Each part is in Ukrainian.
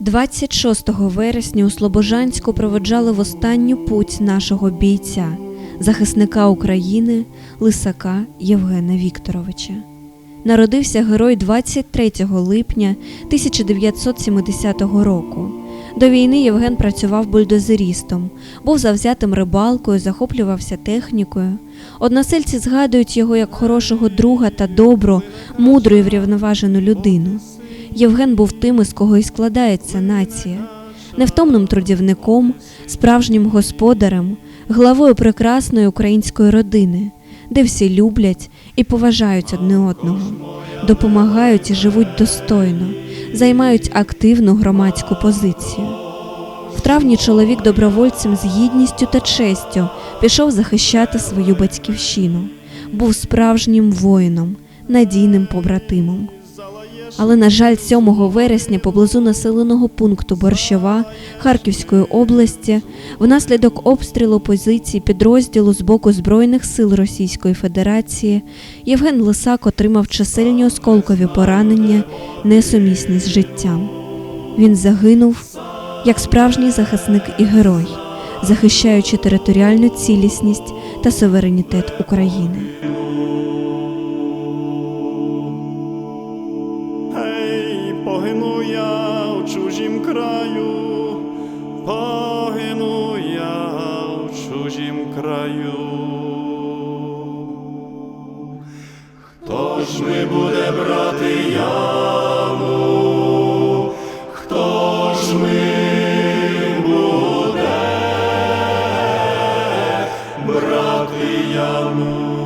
«26 вересня у Слобожанську проводжали в останню путь нашого бійця, захисника України Лисака Євгена Вікторовича. Народився герой 23 липня 1970 року. До війни Євген працював бульдозерістом, був завзятим рибалкою, захоплювався технікою. Односельці згадують його як хорошого друга та добру, мудру і врівноважену людину. Євген був тим, із кого і складається нація, невтомним трудівником, справжнім господарем, главою прекрасної української родини, де всі люблять і поважають одне одного, допомагають і живуть достойно, займають активну громадську позицію. В травні чоловік добровольцем з гідністю та честю пішов захищати свою батьківщину, був справжнім воїном, надійним побратимом. Але, на жаль, 7 вересня поблизу населеного пункту Борщова Харківської області внаслідок обстрілу позицій підрозділу з боку Збройних сил Російської Федерації Євген Лисак отримав чисельні осколкові поранення, несумісні з життям. Він загинув як справжній захисник і герой, захищаючи територіальну цілісність та суверенітет України. Погину я в чужім краю, погину я в чужім краю. Хто ж ми буде брати яму? Хто ж ми брати яму?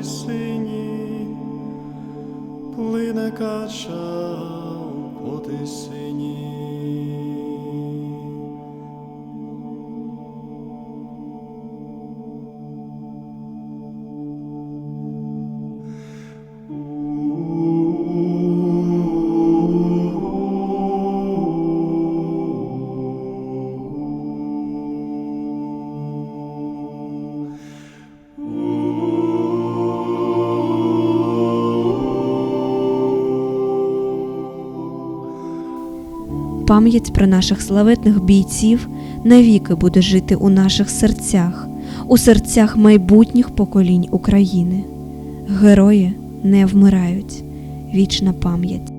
у сині, плине кача у потисині. Пам'ять про наших славетних бійців навіки буде жити у наших серцях, у серцях майбутніх поколінь України. Герої не вмирають. Вічна пам'ять.